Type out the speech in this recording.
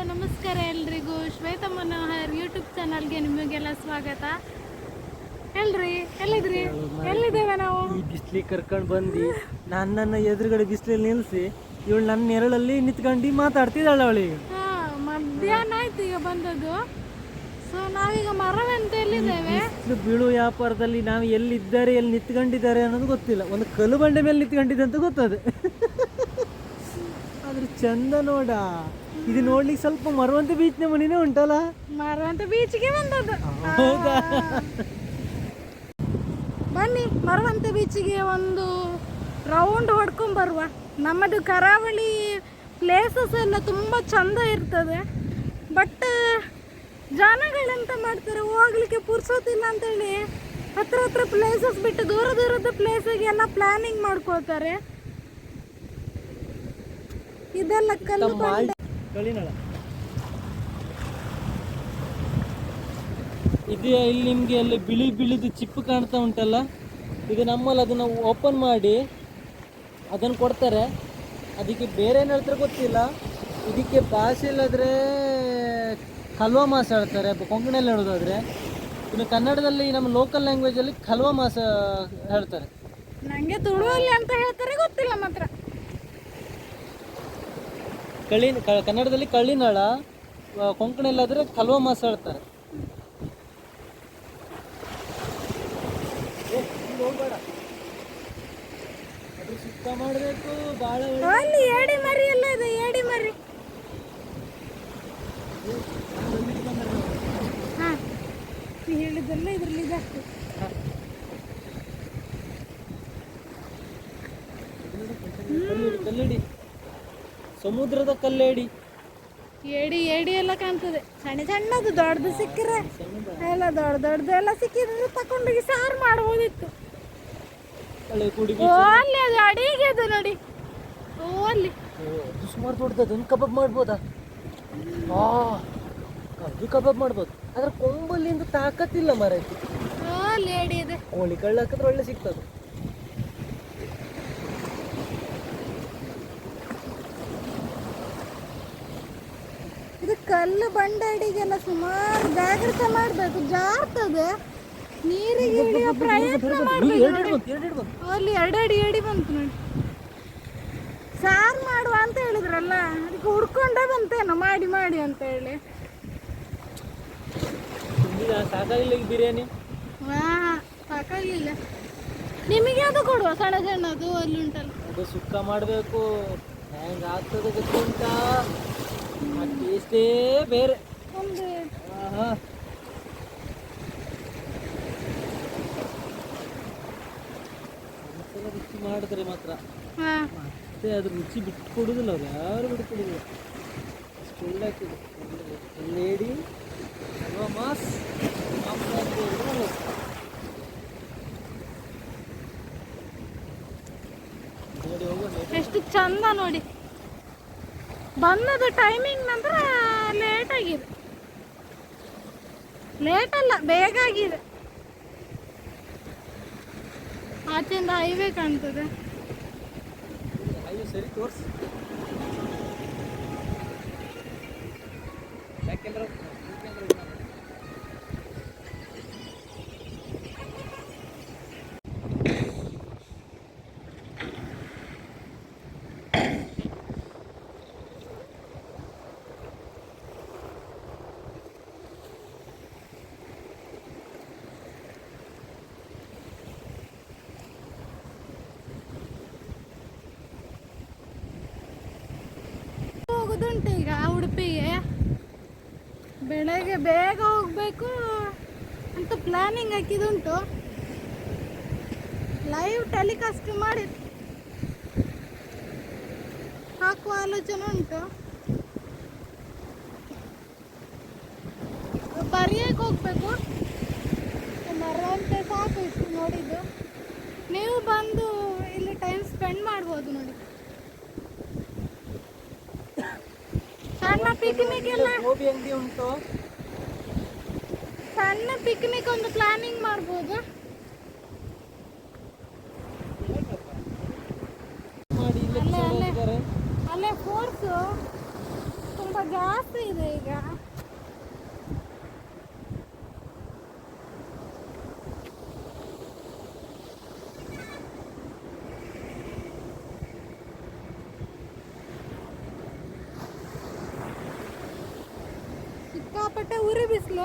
Hello ನಮಸ್ಕಾರ ಎಲ್ರಿಗೂ. ಶ್ವೇತ Manohar YouTube ಚಾನಲ್ಗೆ ನಿಮಗೆಲ್ಲ ಸ್ವಾಗತ. ಹೇಳ್ರಿ ಎಲ್ಲಿದ್ರಿ? ಎಲ್ಲಿದ್ದೇವೆ ನಾವು? ಈ ಬಿಸ್ಲಿಗೆ ಕರ್ಕೊಂಡು ಬಂದು ನನ್ನ ಎದುರುಗಡೆ ಬಿಸಿಲಲ್ಲಿ ನಿಲ್ಲಿಸಿ ಇವಳು ನನ್ನ ನೆರಳಲ್ಲಿ ನಿಂತ್ಕೊಂಡು ಮಾತಾಡ್ತಿದ್ದಾಳೆ ಅವಳಿಗೆ ಮಧ್ಯಾಹ್ನ ಆಯ್ತು ಈಗ ಬಂದದ್ದು. ಸೊ ನಾವೀಗ ಮರವಂತ ಎಲ್ಲಿದ್ದೇವೆ? ಬಿಸಿಲು ಬೀಳು ವ್ಯಾಪಾರದಲ್ಲಿ ನಾವು ಎಲ್ಲಿದ್ದಾರೆ ಎಲ್ಲಿ ನಿಂತ್ಕೊಂಡಿದ್ದಾರೆ ಅನ್ನೋದು ಗೊತ್ತಿಲ್ಲ. ಒಂದು ಕಲ್ಲು ಬಂಡೆ ಮೇಲೆ ನಿಂತ್ಕೊಂಡಿದೆ ಅಂತ ಗೊತ್ತದೆ. ಆದ್ರೆ ಚಂದ ನೋಡ. ಇದು ನೋಡ್ಲಿಕ್ಕೆ ಸ್ವಲ್ಪ ಮರವಂತ ಬೀಚ್ನ ಮನಿನೇ ಉಂಟಲ್ಲ? ಮರವಂತ ಬೀಚ್ಗೆ ಬಂದದ್ದು. ಹೌದಾ? ಬನ್ನಿ ಮರವಂತ ಬೀಚಿಗೆ ಒಂದು ರೌಂಡ್ ಹೊಡ್ಕೊಂಡ್ ಬರುವ. ನಮ್ಮದು ಕರಾವಳಿ ಪ್ಲೇಸಸ್ ಎಲ್ಲ ತುಂಬ ಚಂದ ಇರ್ತದೆ. ಬಟ್ ಜನಗಳೆಂತ ಮಾಡ್ತಾರೆ ಹೋಗ್ಲಿಕ್ಕೆ ಪುರ್ಸೋತಿಲ್ಲ ಅಂತೇಳಿ. ಹತ್ರ ಹತ್ರ ಪ್ಲೇಸಸ್ ಬಿಟ್ಟು ದೂರ ದೂರದ ಪ್ಲೇಸಿಗೆಲ್ಲ ಪ್ಲಾನಿಂಗ್ ಮಾಡ್ಕೋತಾರೆ ಇದೆಲ್ಲ ಕಲ್ಲು ಕಳಿನಳ ಇದು ಇಲ್ಲಿ ನಿಮಗೆ ಅಲ್ಲಿ ಬಿಳಿ ಬಿಳಿದು ಚಿಪ್ಪು ಕಾಣ್ತಾ ಉಂಟಲ್ಲ? ಇದು ನಮ್ಮಲ್ಲಿ ಅದನ್ನು ಓಪನ್ ಮಾಡಿ ಅದನ್ನು ಕೊಡ್ತಾರೆ. ಅದಕ್ಕೆ ಬೇರೆ ಏನು ಹೇಳ್ತಾರೆ ಗೊತ್ತಿಲ್ಲ. ಇದಕ್ಕೆ ಭಾಷೆ ಇಲ್ಲದ್ರೆ ಕಲ್ವ ಮಾಸ ಹೇಳ್ತಾರೆ, ಕೊಂಕಣಿಯಲ್ಲಿ ಹೇಳೋದಾದ್ರೆ. ಇನ್ನು ಕನ್ನಡದಲ್ಲಿ ನಮ್ಮ ಲೋಕಲ್ ಲ್ಯಾಂಗ್ವೇಜಲ್ಲಿ ಕಲ್ವ ಮಾಸ ಹೇಳ್ತಾರೆ. ನಂಗೆ ತುಳುವಲ್ಲಿ ಅಂತ ಹೇಳ್ತಾರೆ ಗೊತ್ತಿಲ್ಲ ಮಾತ್ರ. ಕಳಿ ಕ- ಕನ್ನಡದಲ್ಲಿ ಕಳ್ಳಿನಳ ಕೊಂಕಣ ಕೊಂಕಣಿಯಲ್ಲಾದರೆ ಕಲ್ವ ಮಾಸ ಹೇಳ್ತಾರೆ. ಸುತ್ತ ಮಾಡಬೇಕು ಭಾಳ ಏಡಿ ಮರಿ ಎಲ್ಲ ಇದೆ ಏಡಿ ಮರಿ. ಹಾ. ನೀ ಹೇಳಿದ್ದೆಲ್ಲ ಇದ್ರಲ್ಲಿ ಕಲ್ಲಿಡಿ ಕಲ್ಲಿಡಿ ಸಮುದ್ರದ ಕಲ್ಲೇಡಿ. ಏಡಿ ಏಡಿ ಎಲ್ಲ ಕಾಣ್ತದೆ. ಸಣ್ಣ ಸಣ್ಣದು ದೊಡ್ಡದು ಸಿಕ್ಕರೆ ಎಲ್ಲ ದೊಡ್ಡ ದೊಡ್ಡದು ಎಲ್ಲ ಸಿಕ್ಕಿದ್ರೆ ತಕೊಂಡೋಗಿ ಸಾರು ಮಾಡ್ಬೋದಿತ್ತು. ಅಲ್ಲಿ ಅದು ಅಡಿಗೆ ಅದು ನೋಡಿ. ಓ ಅಲ್ಲಿ. ಸುಮಾರು ದೊಡ್ಡದು. ಒಂದು ಕಬಾಬ್ ಮಾಡ್ಬೋದಾ? ಆ ಅದು ಕಬಾಬ್ ಮಾಡ್ಬೋದು. ಆದ್ರೆ ಕೊಂಬಲ್ಲಿಂದ ತಾಕತ್ತಿಲ್ಲ ಮರ ಕೋಳಿ ಕಳ್ಳ ಹಾಕಿದ್ರೆ ಒಳ್ಳೆ ಸಿಗ್ತದೆ ಇದು ಕಲ್ಲು ಬಂಡಾಡಿಗೆಲ್ಲ ಸುಮಾರು ಜಾಗ್ರತೆ ಮಾಡಬೇಕು ಜಾರ್ತದೆ ನೀರಿಗೆ ಇಳಿಯೋ ಪ್ರಯತ್ನ ಮಾಡಬೇಕು ಅಲ್ಲಿ ಎರಡಡಿ ಅಡಿ ಬಂತು ನೋಡಿ ಸಾರು ಮಾಡುವ ಅಂತ ಹೇಳಿದ್ರಲ್ಲ ಅದಕ್ಕೆ ಹುಡ್ಕೊಂಡೇ ಬಂತೇನೋ ಮಾಡಿ ಮಾಡಿ ಅಂತ ಹೇಳಿ ಸಾಕಾಗಿಲ್ಲ ಬಿರಿಯಾನಿ ಹಾ ಸಾಕಾಗಿಲ್ಲ ನಿಮಗೆ ಅದು ಕೊಡುವ ಸಣ್ಣ ಸಣ್ಣದು ಅಲ್ಲಿ ಉಂಟಲ್ಲ ಅದು ಸುಕ್ಕ ಮಾಡಬೇಕು ಹೆಂಗೆ ಆಗ್ತದೆ ಗೊತ್ತುಂಟಾ ಆ ಟೇಸ್ಟೇ ಬೇರೆ ಒಂದು ಆಹಾ ಒಂದ್ಸಲ ರುಚಿ ಮಾಡಿದ್ರೆ ಮಾತ್ರ ಹಾ ಮತ್ತೆ ಅದು ರುಚಿ ಬಿಟ್ಟು ಕೊಡುದಿಲ್ಲ ಅವ್ರು ಯಾರು ಬಿಟ್ಟು ಕೊಡುದಿಲ್ಲ ಅಷ್ಟು ಒಳ್ಳೆ ಆಗ್ತದೆ ಲೇಡಿ ಅಲ್ವಾ ಮಾಸ್ ಮಾಂಸ ಅಂತ ಹೇಳಿದ್ರೆ ಒಳ್ಳೆದು. ನೋಡಿ ಹೋಗೋಣ ಎಷ್ಟು ಚಂದ ನೋಡಿ ಬಂದದ ಟೈಮಿಂಗ್ ನಂತರ ಲೇಟ್ ಆಗಿದೆ. ಲೇಟ್ ಅಲ್ಲ ಬೇಗ ಆಗಿದೆ. ಆಚೆಯಿಂದ ಹೈವೇ ಕಾಣ್ತದೆ. ಸರಿ ಬೆಳಗ್ಗೆ ಬೇಗ ಹೋಗ್ಬೇಕು ಅಂತ ಪ್ಲಾನಿಂಗ್ ಹಾಕಿದುಂಟು ಲೈವ್ ಟೆಲಿಕಾಸ್ಟ್ ಮಾಡಿ ಹಾಕುವ ಆಲೋಚನೆ ಉಂಟು. ಬರೆಯಕ್ಕೆ ಹೋಗ್ಬೇಕು. ಮರವಂತೆ ಸಾಕು ಇಷ್ಟು ನೋಡಿದ್ದು. ನೀವು ಬಂದು ಇಲ್ಲಿ ಟೈಮ್ ಸ್ಪೆಂಡ್ ಮಾಡ್ಬೋದು ನೋಡಿ. ಸಣ್ಣ ಪಿಕ್ನಿಕ್ ಎಲ್ಲ. ಗೋಬಿ ಅಂಗಡಿ ಉಂಟು. ಸಣ್ಣ ಪಿಕ್ನಿಕ್ ಒಂದು ಪ್ಲಾನಿಂಗ್ ಮಾಡ್ಬೋದು. ಅಲ್ಲೇ ಫೋರ್ಸು ತುಂಬ ಜಾಸ್ತಿ ಇದೆ ಈಗ. पट्ट्या उरी भिजलो.